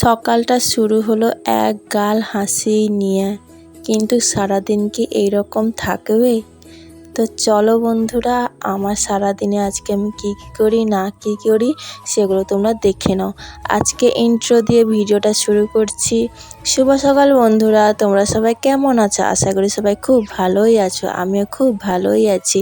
সকালটা শুরু হলো এক গাল হাসি নিয়ে। কিন্তু সারাদিন কি এইরকম থাকবে? তো চলো বন্ধুরা, আমার সারাদিনে আজকে আমি কী কী করি, না কী করি, সেগুলো তোমরা দেখে নাও। আজকে ইন্ট্রো দিয়ে ভিডিওটা শুরু করছি। শুভ সকাল বন্ধুরা, তোমরা সবাই কেমন আছো? আশা করি সবাই খুব ভালোই আছো, আমিও খুব ভালোই আছি।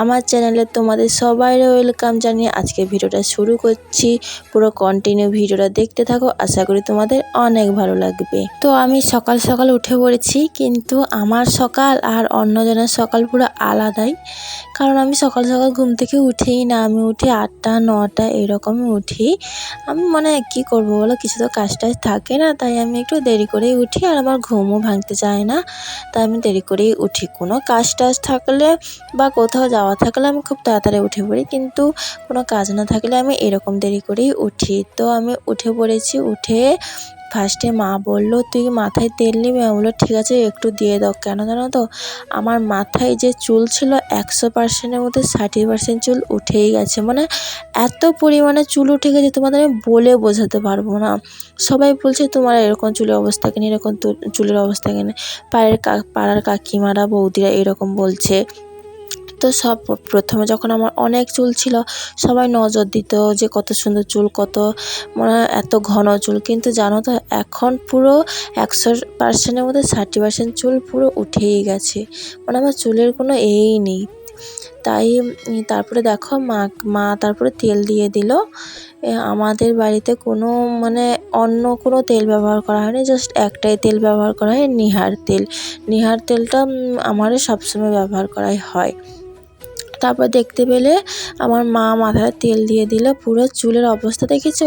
আমার চ্যানেলে তোমাদের সবাই ওয়েলকাম জানিয়ে আজকে ভিডিওটা শুরু করছি। পুরো কন্টিনিউ ভিডিওটা দেখতে থাকো, আশা করি তোমাদের অনেক ভালো লাগবে। তো আমি সকাল সকাল উঠে পড়েছি, কিন্তু আমার সকাল আর অন্যজনের সকাল পুরো আলাদাই। কারণ আমি সকাল সকাল ঘুম থেকে উঠেই না, আমি উঠি আটটা, নটা, এরকমই উঠি। আমি মানে কি করব বলো? কিছু তো কাজ টাজ থাকে না, তাই আমি একটু দেরি করেই উঠি আর আমার ঘুমও ভাঙতে চায় না। তাই আমি দেরি করেই উঠি। কোনো কাজ টাজ থাকলে বা কোথাও যাওয়া থাকলে আমি খুব তাড়াতাড়ি উঠে পড়ি, কিন্তু কোনো কাজ না থাকলে আমি এরকম দেরি করেই উঠি। তো আমি উঠে পড়েছি। উঠে ফার্স্টে মা বলল, তুই মাথায় তেল নিবি? আমি বলল ঠিক আছে, একটু দিয়ে দাও। কেন জানো তো, আমার মাথায় যে চুল ছিল, একশো পার্সেন্টের মধ্যে ষাট পার্সেন্ট চুল উঠেই গেছে। মানে এত পরিমাণে চুল উঠে গেছে, তোমাদের আমি বলে বোঝাতে পারব না। সবাই বলছে, তোমার এরকম চুলের অবস্থা কেন? এরকম চুলের অবস্থা কেন? পাড়ার পাড়ার কাকিমারা, বৌদিরা এরকম বলছে। তো সব প্রথমে যখন আমার অনেক চুল ছিল, সবাই নজর দিত যে কত সুন্দর চুল, কত মানে এত ঘন চুল। কিন্তু জানো তো, এখন পুরো একশো পার্সেন্টের মধ্যে ষাটটি পার্সেন্ট চুল পুরো উঠেই গেছে। মানে আমার চুলের কোনো এই নেই। তাই তারপরে দেখো মা মা তারপরে তেল দিয়ে দিল। আমাদের বাড়িতে কোনো মানে অন্য কোনো তেল ব্যবহার করা হয়নি, জাস্ট একটাই তেল ব্যবহার করা হয়, নিহার তেল। নিহার তেলটা আমারও সবসময় ব্যবহার করাই হয়। তারপর দেখতে পেলে আমার মা মাথায় তেল দিয়ে দিল, পুরো চুলের অবস্থা দেখেছ?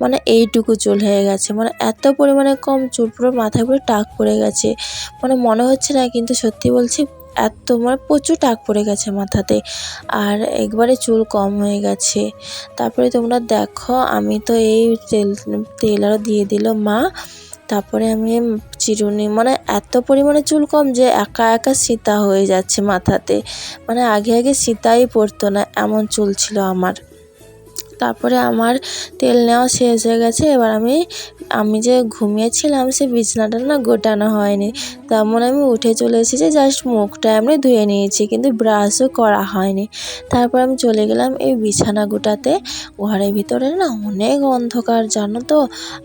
মানে এইটুকু চুল হয়ে গেছে। মানে এত পরিমাণে কম চুল, পুরো মাথায় পুরো টাক পড়ে গেছে। মানে মনে হচ্ছে না, কিন্তু সত্যি বলছি, এত মানে প্রচুর টাক পড়ে গেছে মাথাতে। আর একবারে চুল কম হয়ে গেছে। তারপরে তোমরা দেখো, আমি তো এই তেল তেল আরও দিয়ে দিল মা। তারপরে আমি চিরুনি। মানে এত পরিমাণে চুল কম যে একা একা সীতা হয়ে যাচ্ছে মাথাতে। মানে আগে আগে সীতাই পরতো না, এমন চুল ছিল আমার। তারপরে আমার তেল নেওয়া শেষ হয়ে গেছে। এবার আমি আমি যে ঘুমিয়েছিলাম সে বিছানাটা না গোটানো হয়নি। তেমন আমি উঠে চলে এসেছি যে জাস্ট মুখটা এমনি ধুয়ে নিয়েছি, কিন্তু ব্রাশও করা হয়নি। তারপর আমি চলে গেলাম এই বিছানা গোটাতে। ঘরের ভিতরে না অনেক অন্ধকার, জানো তো?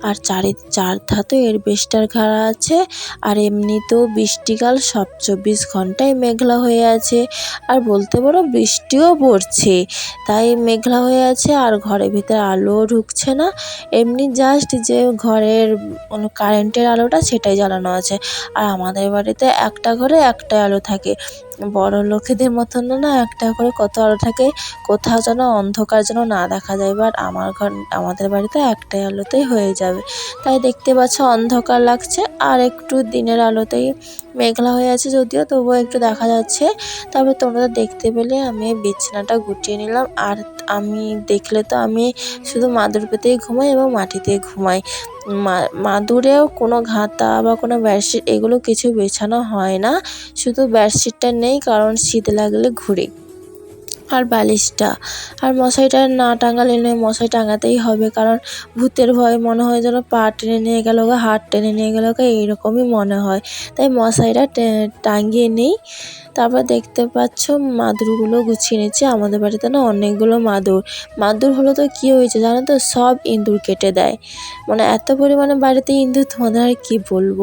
আর চারি, চার ধাতো এর বেস্টার ঘাড়া আছে। আর এমনিতেও বৃষ্টিকাল সব চব্বিশ ঘন্টায় মেঘলা হয়ে আছে। আর বলতে পারো বৃষ্টিও পড়ছে। তাই মেঘলা হয়ে আছে, আর ঘরের ভিতরে আলোও ঢুকছে না। এমনি জাস্ট যে ঘরের কারেন্টের আলোটা সেটাই জ্বালানো আছে। আর আমাদের বাড়িতে একটা ঘরে একটা আলো থাকে। বড় লোকেদের মতন না একটা করে কত আলো থাকে, কোথাও যেন অন্ধকার যেন না দেখা যায় বাট আমার ঘর, আমাদের বাড়িতে একটাই আলোতেই হয়ে যাবে। তাই দেখতে পাচ্ছ অন্ধকার লাগছে, আর একটু দিনের আলোতেই মেঘলা হয়ে আছে যদিও, তবুও একটু দেখা যাচ্ছে। তবে তোমরা দেখতে পেলে আমি বিছানাটা গুটিয়ে নিলাম, আর আমি দেখলে তো আমি শুধু মাদুর পেতেই ঘুমাই এবং মাটিতেই ঘুমাই। মাদুরেও কোনো ঘাতা বা কোনো বেডশিট এগুলো কিছু বেছানো হয় না। শুধু বেডশিটটা নেই, কারণ শীত লাগলে ঘুরে। আর বালিশটা। আর মশারিটা না টাঙালে নয়, মশারি টাঙাতেই হবে, কারণ ভূতের ভয়ে মনে হয় যেন পা টেনে নিয়ে গেল গা, হাত টেনে নিয়ে গেল গা, এইরকমই মনে হয়। তাই মশারিটা টাঙিয়ে নিই। তারপর দেখতে পাচ্ছ মাদুরগুলো গুছিয়ে নিচ্ছি। আমাদের বাড়িতে না অনেকগুলো মাদুর। মাদুর হলো তো কী হয়েছে জানো তো? সব ইঁদুর কেটে দেয়। মানে এত পরিমাণে বাড়িতে ইঁদুর, তোমাদের আর কী বলব?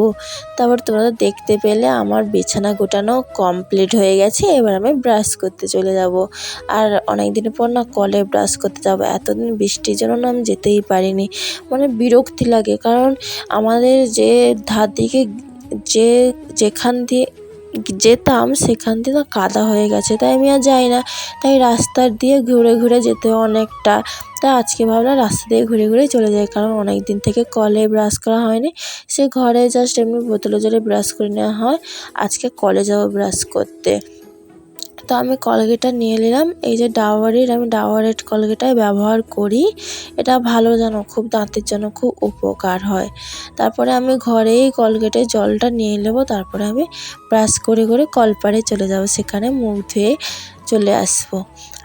তারপর তোমরা দেখতে পেলে আমার বিছানা গোটানো কমপ্লিট হয়ে গেছে। এবার আমি ব্রাশ করতে চলে যাব। আর অনেক দিনের পর না কলে ব্রাশ করতে যাব। এতদিন বৃষ্টির জন্য না আমি যেতেই পারিনি। মানে বিরক্তি লাগে। কারণ আমাদের যে ধার দিকে যে যেখান দিয়ে যেতাম, সেখান দিয়ে না কাদা হয়ে গেছে। তাই আমি আর যাই না। তাই রাস্তার দিয়ে ঘুরে ঘুরে যেতে অনেকটা। তা আজকে ভাবলাম রাস্তা দিয়ে ঘুরে ঘুরে চলে যাই, কারণ অনেক দিন থেকে কলে ব্রাশ করা হয়নি। সে ঘরে জাস্ট এমনি বোতলে জলে ব্রাশ করে নেওয়া হয়। আজকে কলে যাব ব্রাশ করতে। তো আমি কলগেটটা নিয়ে নিলাম। এই যে ডাওয়ারের, আমি ডাওয়ারের কলগেটাই ব্যবহার করি। এটা ভালো জানো খুব দাঁতের জন্য খুব উপকার হয়। তারপরে আমি ঘরেই কলগেটে জলটা নিয়ে নেব। তারপরে আমি ব্রাশ করে করে কলপারে চলে যাব। সেখানে মুখ ধুয়ে চলে আসব।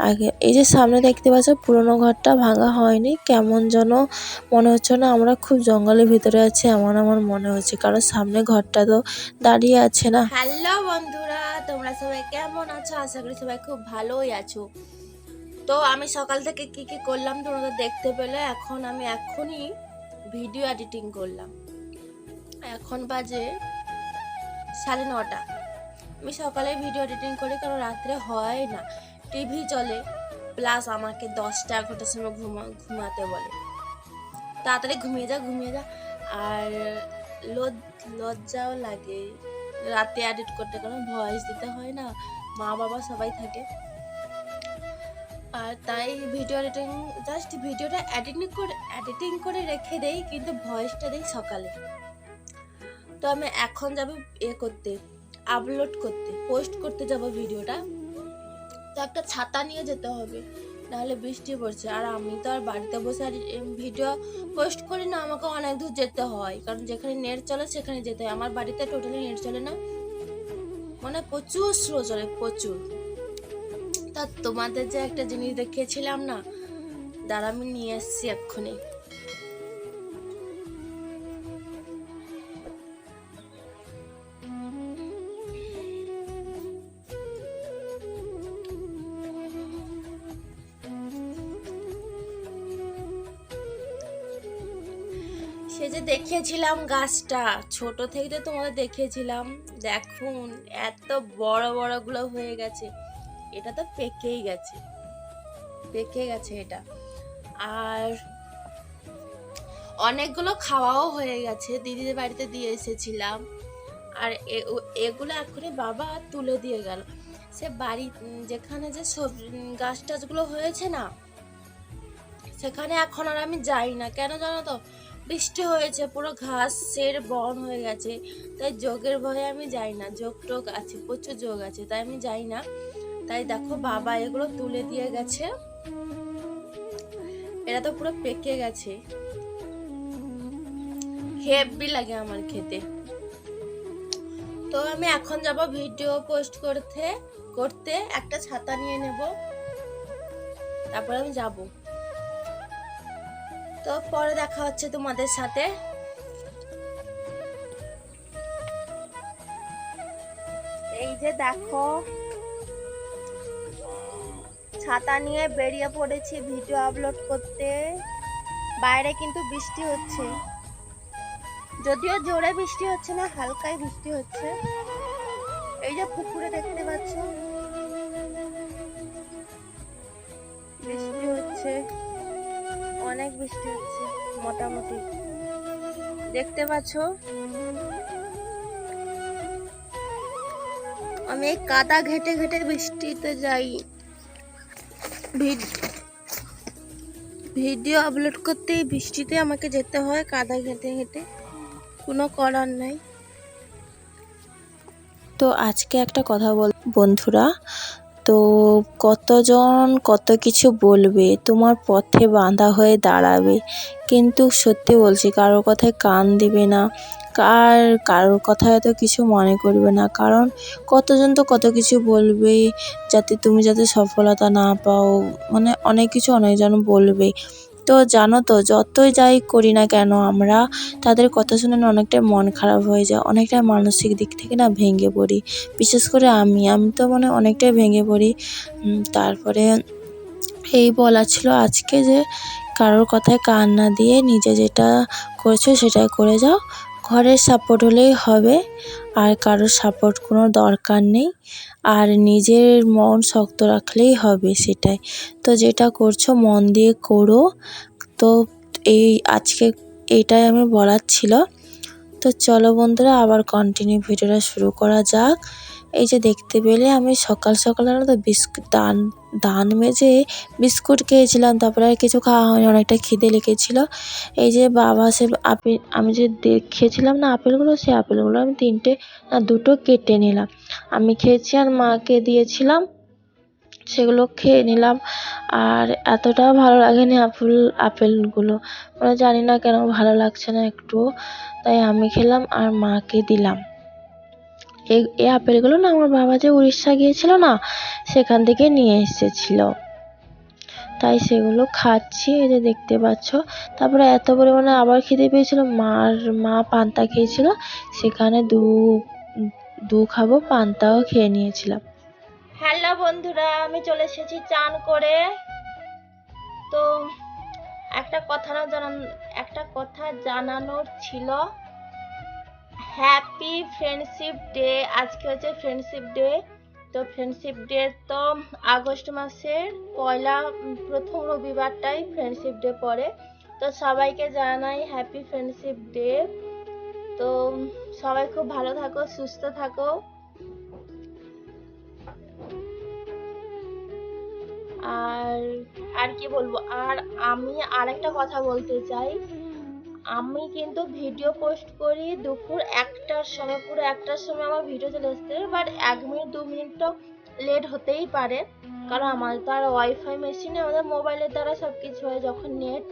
আগে এই যে সামনে দেখতে পাচ্ছ, পুরনো ঘরটা ভাঙা হয়নি। কেমন যেন মনে হচ্ছে না, আমরা খুব জঙ্গলের ভিতরে আছি, এমন আমার মনে হচ্ছে। কারণ সামনে ঘরটা তো দাঁড়িয়ে আছে না। হ্যালো বন্ধুরা, তোমরা সবাই কেমন আছো? আশা করি সবাই খুব ভালোই আছো। তো আমি সকাল থেকে কি কি করলাম তোমরা দেখতে পেলে। এখন আমি এখনই ভিডিও এডিটিং করলাম। এখন বাজে সাড়ে নটা। আমি সকালে ভিডিও এডিটিং করি, কারণ রাত্রে হয় না। টিভি চলে প্লাস আমাকে দশটা এগারোটার সময় ঘুমা ঘুমাতে বলে। তাড়াতাড়ি ঘুমিয়ে যা ঘুমিয়ে যা। আর লজ- লজ্জাও লাগে। রাতে এডিট করতে কারণ ভয়েস দিতে হয় না, মা বাবা সবাই থাকে। আর তাই ভিডিও এডিটিং জাস্ট ভিডিওটা এডিটিং করে এডিটিং করে রেখে দেই, কিন্তু ভয়েসটা দিই সকালে। তো আমি এখন যাব এ করতে। আপলোড করতে পোস্ট করতে যাব ভিডিওটা, তো একটা ছাতা নিয়ে যেতে হবে, নাহলে বৃষ্টি পড়ছে। আর আমি তো আর বাড়িতে বসে আর ভিডিও পোস্ট করি না, আমাকে অনেক দূর যেতে হয়, কারণ যেখানে নেট চলে সেখানে যেতে হয়। আমার বাড়িতে টোটালি নেট চলে না। মানে প্রচুর স্লো চলে, প্রচুর। তা তোমাদের যে একটা জিনিস দেখিয়েছিলাম না দাঁড়া আমি নিয়ে এসছি এক্ষুনি। যে দেখিয়েছিলাম গাছটা। ছোট থেকে তোমাদের দেখিয়েছিলাম দেখুন, এত বড় বড়গুলো হয়ে গেছে। এটা তো পেকেই গেছে। পেকে গেছে এটা। আর অনেকগুলো খাওয়াও হয়ে গেছে। দিদিদের বাড়িতে দিয়ে এসেছিলাম। আর এগুলো এখনই বাবা তুলে দিয়ে গেল। সে বাড়ি যেখানে যে সবজি গাছ টাছগুলো হয়েছে না, সেখানে এখন আর আমি যাই না। কেন জানো তো? বৃষ্টি হয়েছে, পুরো ঘাসের বন হয়ে গেছে। তাই যোগের ভয়ে আমি যাই না। যোগ টোগ আছে, প্রচুর যোগ আছে, তাই আমি যাই না। তাই দেখো বাবা এগুলো তুলে দিয়ে গেছে। এরা তো পুরো পেকে গেছে। হেভি লাগে আমার খেতে। তো আমি এখন যাব ভিডিও পোস্ট করতে করতে একটা ছাতা নিয়ে নেব। তারপর আমি যাব। তো পরে দেখা হচ্ছে তোমাদের সাথে। এই যে দেখো, ছাতা নিয়ে বেরিয়ে পড়েছি ভিডিও আপলোড করতে। বাইরে কিন্তু বৃষ্টি হচ্ছে। যদিও জোরে বৃষ্টি হচ্ছে না, হালকাই বৃষ্টি হচ্ছে। এই যে পুকুরে দেখতে পাচ্ছ। বৃষ্টি হচ্ছে। অনেক বৃষ্টি হচ্ছে, মোটামুটি। দেখতে পাচ্ছ? আমি কাদা ঘেটে ঘেটে বৃষ্টিতে যাই। ভিড- ভিডিও আপলোড করতে বৃষ্টিতে আমাকে যেতে হয়, কাদা ঘেটে ঘেটে। কোনো করার নাই। তো আজকে একটা কথা বল বন্ধুরা তো কতজন কত কিছু বলবে, তোমার পথে বাঁধা হয়ে দাঁড়াবে। কিন্তু সত্যি বলছি, কারোর কথায় কান দিবে না। কার কারোর কথায় তো কিছু মনে করবে না। কারণ কতজন তো কত কিছু বলবে, যাতে তুমি যাতে সফলতা না পাও। মানে অনেক কিছু অনেকজন বলবে। তো জানো তো, যতই যাই করি না কেন, আমরা তাদের কথা শুনে না অনেকটাই মন খারাপ হয়ে যায়, অনেকটা মানসিক দিক থেকে না ভেঙে পড়ি। বিশেষ করে আমি আমি তো মানে অনেকটাই ভেঙে পড়ি। তারপরে এই বলা ছিল আজকে যে কারোর কথায় কান না দিয়ে নিজে যেটা করেছ সেটাই করে যাও ঘরের সাপোর্ট হলেই হবে। আর কারোর সাপোর্ট কোনো দরকার নেই। আর নিজের মন শক্ত রাখলেই হবে সেটাই। তো যেটা করছ মন দিয়ে করো। তো এই আজকে এটাই আমি বলার ছিল। তো চলো বন্ধুরা, আবার কন্টিনিউ ভিডিওটা শুরু করা যাক। এই যে দেখতে পেলে আমি সকাল সকাল জানো তো বিস্কুট দান দান মেজে বিস্কুট খেয়েছিলাম, তারপরে আর কিছু খাওয়া হয়নি, অনেকটা খিদে লেগেছিল। এই যে বাবা সে আপেল, আমি যে দেখিয়েছিলাম না আপেলগুলো, সেই আপেলগুলো আমি তিনটে না দুটো কেটে নিলাম। আমি খেয়েছি আর মাকে দিয়েছিলাম, সেগুলো খেয়ে নিলাম। আর এতটাও ভালো লাগেনি আপেল, আপেলগুলো। মানে জানি না কেন ভালো লাগছে না একটুও। তাই আমি খেলাম আর মাকে দিলাম। এই আপেলগুলো না আমার বাবা যে উড়িষ্যা গিয়েছিল না, সেখান থেকে নিয়ে এসেছিল। তাই সেগুলো খাচ্ছি, এই যে দেখতে পাচ্ছ। তারপরে এত পরিমাণে আবার খেতে পেয়েছিল, মার, মা পান্তা খেয়েছিল, সেখানে দু দু খাব পান্তাও খেয়ে নিয়েছিলাম। হ্যালো বন্ধুরা, আমি চলে এসেছি চান করে। তো একটা কথা না জানান, একটা কথা জানানোর ছিল। হ্যাপি ফ্রেন্ডশিপ ডে আজকে হচ্ছে ফ্রেন্ডশিপ ডে তো ফ্রেন্ডশিপ ডে তো আগস্ট মাসের পয়লা, প্রথম রবিবারটাই ফ্রেন্ডশিপ ডে পড়ে। তো সবাইকে জানাই হ্যাপি ফ্রেন্ডশিপ ডে তো সবাই খুব ভালো থাকো, সুস্থ থাকো। আর আর কি বলব? আর আমি আরেকটা কথা বলতে চাই। আমি কিন্তু ভিডিও পোস্ট করি দুপুর একটার সময়, পুরো একটার সময় আমার ভিডিও চলে আসতে বাট এক মিনিট, দু মিনিট তো লেট হতেই পারে। কারণ আমাদের তো আর ওয়াইফাই মেশিনে আমাদের মোবাইলের দ্বারা সব কিছু হয়, যখন নেট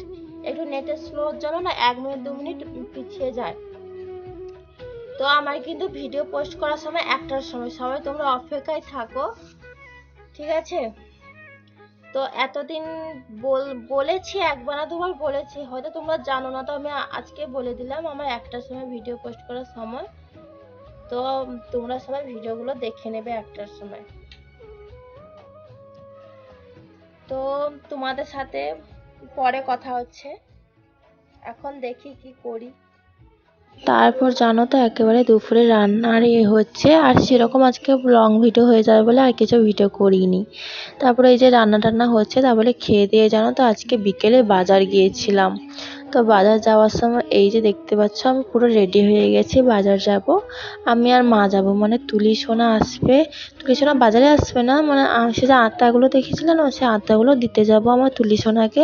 একটু নেটের স্লোর জন্য না, এক মিনিট, দু মিনিট পিছিয়ে যায়। তো আমার কিন্তু ভিডিও পোস্ট করার সময় একটার সময়, সবাই তোমরা অপেক্ষায় থাকো, ঠিক আছে? তো এতদিন বল, বলেছি একবার না দুবার বলেছি, হয়তো তোমরা জানো না, তো আমি আজকে বলে দিলাম, আমার একটার সময় ভিডিও পোস্ট করার সময়। তো তোমরা সবাই ভিডিওগুলো দেখে নেবে একটার সময়। তো তোমাদের সাথে পরে কথা হচ্ছে। এখন দেখি কি করি। তারপর জানো তো, একেবারে দুপুরে রান্নার এ হচ্ছে, আর সেরকম আজকে লং ভিডিও হয়ে যাবে বলে আর কিছু ভিডিও করিনি। তারপরে এই যে রান্না টান্না হচ্ছে তারপরে খেয়ে দিয়ে জানো তো, আজকে বিকেলে বাজার গিয়েছিলাম। তো বাজার যাওয়ার সময় এই যে দেখতে পাচ্ছ, আমি পুরো রেডি হয়ে গেছি, বাজার যাব। আমি আর মা যাব মানে তুলি সোনা আসবে। তুলি সোনা বাজারে আসবে না মানে সে যে আটাগুলো দেখেছিল না, সে আটাগুলো দিতে যাব আমার তুলি সোনাকে।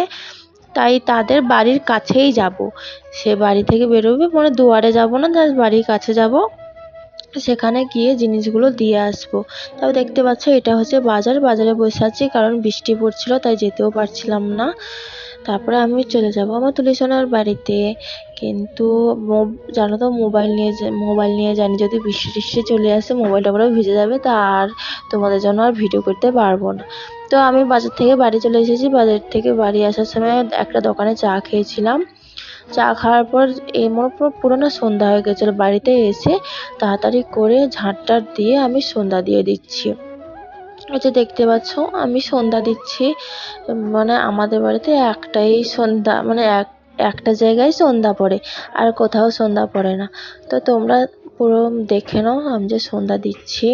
তাই তাদের বাড়ির কাছেই যাব। সে বাড়ি থেকে বেরোবে মানে দুয়ারে যাব না, তার বাড়ির কাছে যাব। সেখানে গিয়ে জিনিসগুলো দিয়ে আসব। তবে দেখতে পাচ্ছ, এটা হচ্ছে বাজার। বাজারে বসে আছি, কারণ বৃষ্টি পড়ছিল, তাই যেতেও পারছিলাম না। তারপরে আমি চলে যাব আমার তুলিসোনার বাড়িতে। কিন্তু জানো তো মোবাইল নিয়ে মোবাইল নিয়ে জানি যদি বৃষ্টি টিষ্টি চলে আসে মোবাইলটা পুরো ভিজে যাবে, তা আর তোমাদের জন্য আর ভিডিও করতে পারব না। তো আমি বাজার থেকে বাড়ি চলে এসেছি। বাজার থেকে বাড়ি আসার সময় একটা দোকানে চা খেয়েছিলাম। চা খাওয়ার পর এমন পুরো পুরো না সন্ধ্যা হয়ে গেছিল। বাড়িতে এসে তাড়াতাড়ি করে ঝাঁট টাট দিয়ে আমি সন্ধ্যা দিয়ে দিচ্ছি। এই যে দেখতে পাচ্ছ, আমি সন্ধ্যা দিচ্ছি। মানে আমাদের বাড়িতে একটাই সন্ধ্যা মানে এক, একটা জায়গায় সন্ধ্যা পড়ে আর কোথাও সন্ধ্যা পড়ে না। তো তোমরা পুরো দেখে নাও, আমি যে সন্ধ্যা দিচ্ছি।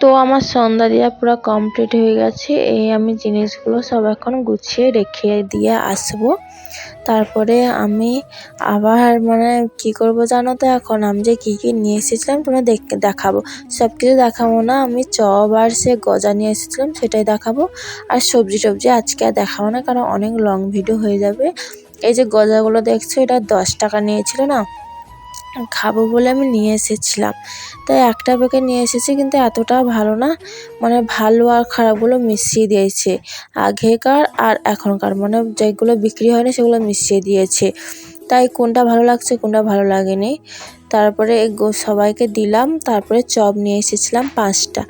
তো আমার সন্ধ্যা দেওয়া পুরো কমপ্লিট হয়ে গেছে। এই আমি জিনিসগুলো সব এখন গুছিয়ে রেখে দিয়ে আসব। তারপরে আমি আবার মানে কি করব জানো তো এখন? আমি যে কী কী নিয়ে এসেছিলাম তোমরা দেখ, দেখাবো। সব কিছু দেখাবো না, আমি চপ আর সে গজা নিয়ে এসেছিলাম, সেটাই দেখাবো। আর সবজি টবজি আজকে আর দেখাবো না, কারণ অনেক লং ভিডিও হয়ে যাবে। এই যে গজাগুলো দেখছ, এটা দশ টাকা নিয়েছিল না? খাব বলে আমি নিয়ে এসেছিলাম। তাই একটা প্যাকেট নিয়ে এসেছি কিন্তু এতটা ভালো না মানে ভালো আর খারাপগুলো মিশিয়ে দিয়েছে। আগেকার আর এখনকার মানে যেগুলো বিক্রি হয়নি সেগুলো মিশিয়ে দিয়েছে। তাই কোনটা ভালো লাগছে, কোনটা ভালো লাগেনি। তারপরে সবাইকে দিলাম, তারপরে চপ নিয়ে এসেছিলাম পাঁচটা।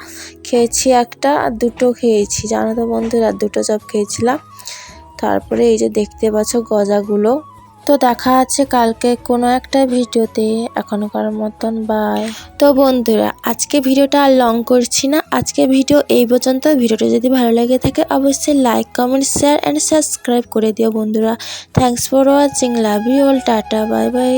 খেয়েছি একটা আর দুটো খেয়েছি, জানো তো বন্ধুরা, দুটো চপ খেয়েছিলাম। তারপরে এই যে দেখতে পাচ্ছ গজাগুলো। তো দেখা আছে কালকে কোনো একটা ভিডিওতে। এখনকার মতন বাই তো বন্ধুরা, আজকে ভিডিওটা আর লং করছি না। আজকে ভিডিও এই পর্যন্ত। ভিডিওটা যদি ভালো লাগে থাকে, অবশ্যই like comment share and subscribe করে দিও বন্ধুরা। Thanks for watching love you all tata. Bye bye